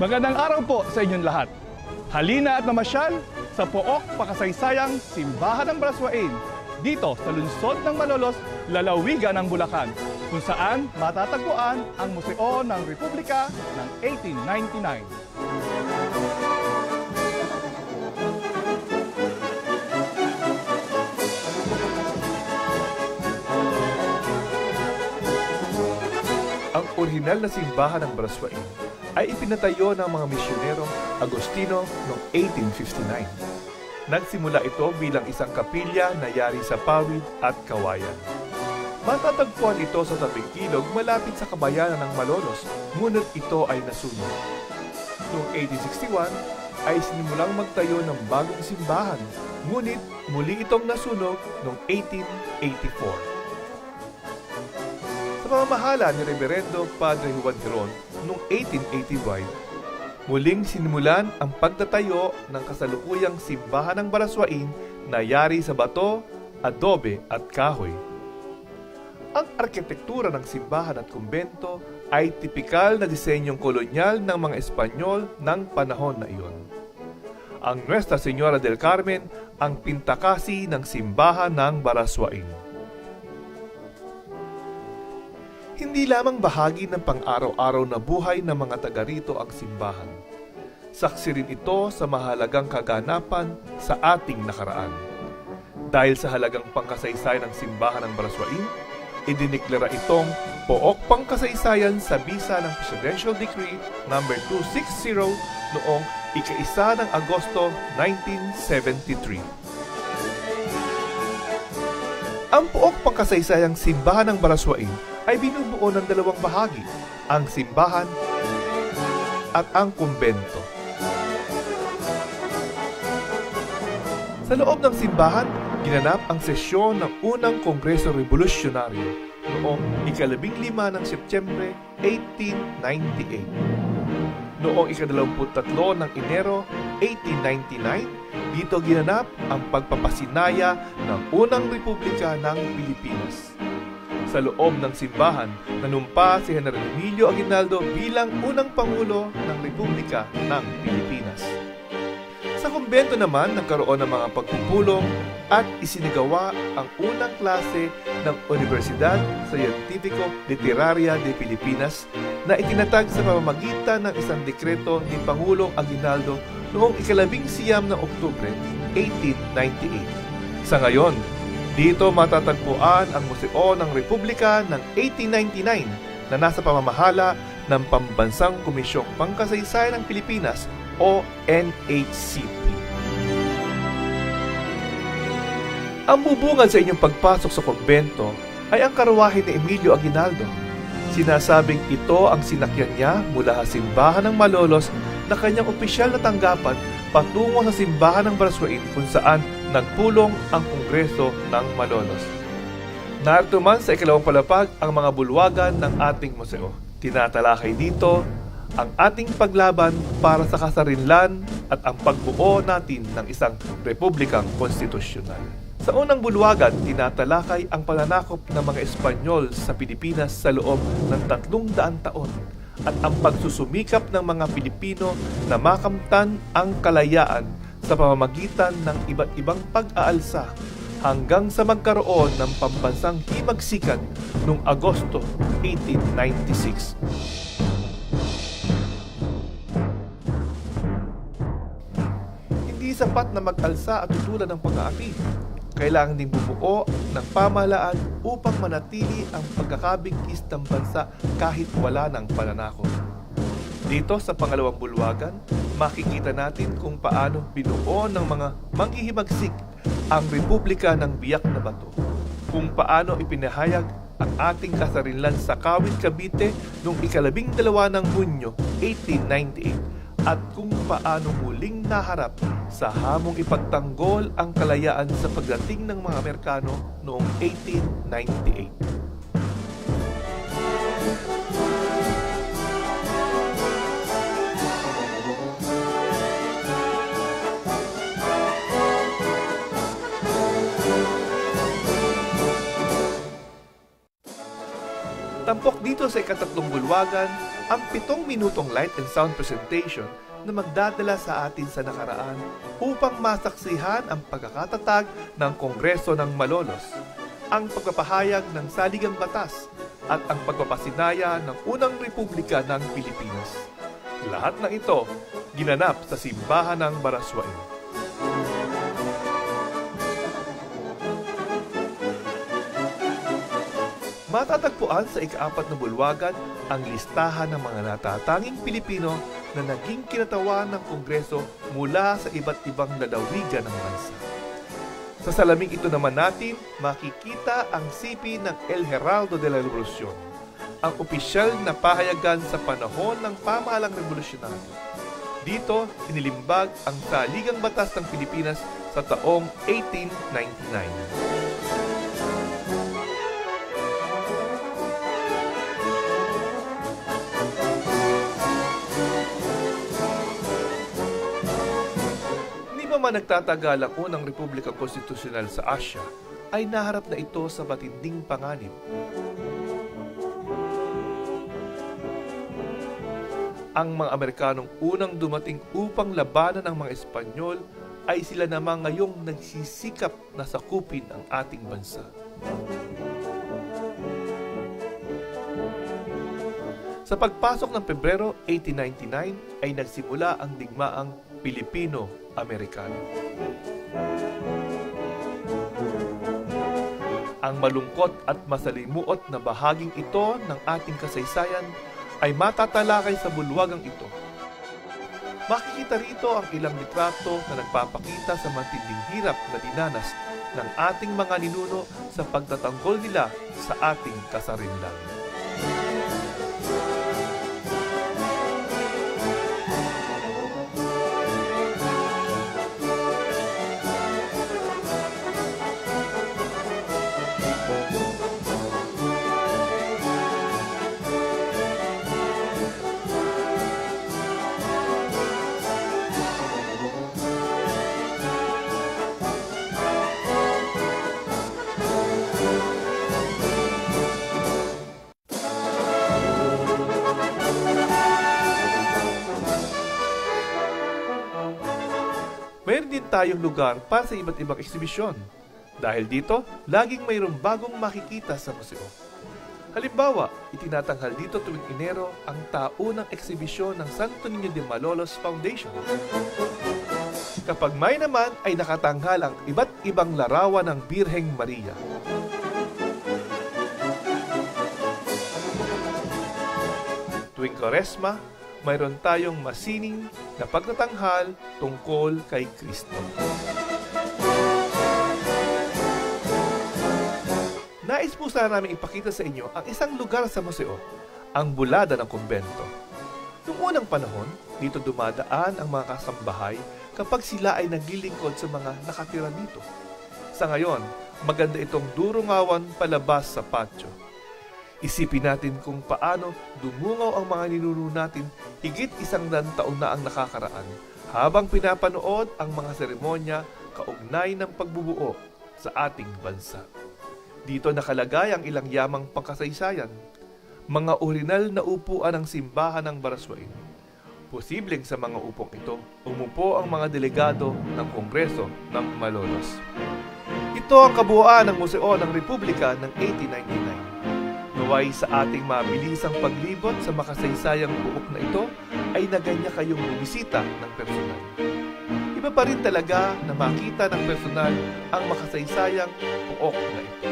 Magandang araw po sa inyong lahat. Halina at namasyal sa Pook Pakasaysayang Simbahan ng Braswain dito sa lungsod ng Malolos, lalawigan ng Bulacan, kung saan matatagpuan ang Museo ng Republika ng 1899. Ang orihinal na simbahan ng Braswain ay ipinatayo ng mga misyonerong Agostino noong 1859. Nagsimula ito bilang isang kapilya na yari sa pawid at kawayan. Matatagpuan ito sa tabing ilog malapit sa kabayanan ng Malolos, ngunit ito ay nasunog. Noong 1861 ay sinimulang magtayo ng bagong simbahan, ngunit muli itong nasunog noong 1884 sa pamamahala ni Reverendo Padre Juan Giron noong 1885, muling sinimulan ang pagtatayo ng kasalukuyang simbahan ng Baraswain na yari sa bato, adobe at kahoy. Ang arkitektura ng simbahan at kumbento ay tipikal na disenyong kolonyal ng mga Espanyol ng panahon na iyon. Ang Nuestra Señora del Carmen ang pintakasi ng simbahan ng Baraswain. Hindi lamang bahagi ng pang-araw-araw na buhay ng mga taga rito ang simbahan. Saksi rin ito sa mahalagang kaganapan sa ating nakaraan. Dahil sa halagang pangkasaysayan ng simbahan ng Baraswain, idiniklara itong pook pangkasaysayan sa bisa ng Presidential Decree No. 260 noong ika-isa ng Agosto 1973. Ang pook pangkasaysayang simbahan ng Baraswain ay binubuo ng dalawang bahagi, ang simbahan at ang kumbento. Sa loob ng simbahan, ginanap ang sesyon ng unang Kongreso Revolusyonaryo noong ikalabing lima ng Setyembre 1898. Noong ikadalawamput tatlo ng Enero 1899, dito ginanap ang pagpapasinaya ng unang Republika ng Pilipinas. Sa loob ng simbahan, nanumpa si General Emilio Aguinaldo bilang unang Pangulo ng Republika ng Pilipinas. Sa kumbento naman, nagkaroon ng mga pagpupulong at isinigawa ang unang klase ng Universidad Scientifico Literaria de Pilipinas na itinatag sa pamamagitan ng isang dekreto ni Pangulong Aguinaldo noong ikalabing siyam ng Oktubre 1898. Sa ngayon, dito matatagpuan ang Museo ng Republika ng 1899 na nasa pamamahala ng Pambansang Komisyong Pangkasaysayan ng Pilipinas o NHCP. Ang bubungad sa inyong pagpasok sa kumbento ay ang karwahe ni Emilio Aguinaldo. Sinasabing ito ang sinakyan niya mula sa simbahan ng Malolos na kanyang opisyal na tanggapan patungo sa simbahan ng Baraswain kung saan nagpulong ang Kongreso ng Malolos. Narito man sa ikalawang palapag ang mga bulwagan ng ating museo. Tinatalakay dito ang ating paglaban para sa kasarinlan at ang pagbuo natin ng isang republikang konstitusyonal. Sa unang bulwagan, tinatalakay ang pananakop ng mga Espanyol sa Pilipinas sa loob ng tatlong daan taon at ang pagsusumikap ng mga Pilipino na makamtan ang kalayaan sa pamamagitan ng iba't ibang pag-aalsa hanggang sa magkaroon ng pambansang himagsikan noong Agosto 1896. Hindi sapat na mag-alsa at tutulan ng pag-aapi. Kailangan ding bumuo ng pamahalaan upang manatili ang pagkakabigkis ng bansa kahit wala ng pananakot. Dito sa pangalawang bulwagan, makikita natin kung paano binuo ng mga manghihimagsik ang Republika ng Biyak na Bato. Kung paano ipinahayag ang ating kasarinlan sa Kawit Cavite noong ikalabing dalawa ng Hunyo 1898 at kung paano muling naharap sa hamong ipagtanggol ang kalayaan sa pagdating ng mga Amerikano noong 1898. Dito sa ikatatlong bulwagan ang pitong minutong light and sound presentation na magdadala sa atin sa nakaraan upang masaksihan ang pagkakatatag ng Kongreso ng Malolos, ang pagpapahayag ng saligang batas at ang pagpapasinaya ng unang Republika ng Pilipinas. Lahat ng ito ginanap sa simbahan ng Baraswain. Matatagpuan sa ikaapat na bulwagan ang listahan ng mga natatanging Pilipino na naging kinatawan ng Kongreso mula sa iba't ibang lalawigan ng bansa. Sa salaming ito naman natin, makikita ang sipi ng El Heraldo de la Revolucion, ang opisyal na pahayagan sa panahon ng pamahalang revolusyonaryo. Dito, inilimbag ang saligang batas ng Pilipinas sa taong 1899. Pa man nagtatagal ang unang Republikang Konstitusyonal sa Asya, ay naharap na ito sa matinding panganib. Ang mga Amerikanong unang dumating upang labanan ang mga Espanyol ay sila naman ngayong nagsisikap na sakupin ang ating bansa. Sa pagpasok ng Pebrero 1899 ay nagsimula ang digmaang Pilipino-Amerikano. Ang malungkot at masalimuot na bahaging ito ng ating kasaysayan ay matatalakay sa bulwagang ito. Makikita rito ang ilang litrato na nagpapakita sa matinding hirap na dinanas ng ating mga ninuno sa pagtatanggol nila sa ating kasarinlan. Tayong lugar para sa iba't ibang eksibisyon. Dahil dito, laging mayroong bagong makikita sa museo. Halimbawa, itinatanghal dito tuwing Enero ang taunang eksibisyon ng Santo Niño de Malolos Foundation. Kapag may naman ay nakatanghal ang iba't ibang larawan ng Birheng Maria. Tuwing Koresma, mayroon tayong masining na pagtatanghal tungkol kay Kristo. Nais po sana namin ipakita sa inyo ang isang lugar sa museo, ang Bulada ng Kumbento. Noong unang panahon, dito dumadaan ang mga kasambahay kapag sila ay naglilingkod sa mga nakatira dito. Sa ngayon, maganda itong durungawan palabas sa patio. Isipin natin kung paano dumungaw ang mga ninuno natin higit isang dan taon na ang nakakaraan habang pinapanood ang mga seremonya kaugnay ng pagbubuo sa ating bansa. Dito nakalagay ang ilang yamang pangkasaysayan, mga orinal na upuan ng simbahan ng Baraswain. Posibleng sa mga upong ito, umupo ang mga delegado ng Kongreso ng Malolos. Ito ang kabuuan ng Museo ng Republika ng 1899. Naway sa ating mabilisang paglibot sa makasaysayang buok na ito ay naganya kayong bumisita ng personal. Iba pa rin talaga na makita ng personal ang makasaysayang buok na ito.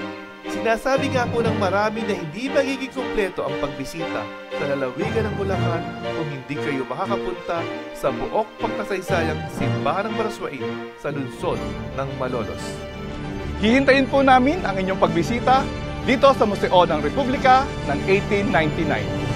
Sinasabi nga po ng marami na hindi magiging kumpleto ang pagbisita sa lalawigan ng Bulacan kung hindi kayo makakapunta sa buok pagkasaysayang simbahan ng Baraswain sa lungsod ng Malolos. Hihintayin po namin ang inyong pagbisita dito sa Museo ng Republika ng 1899.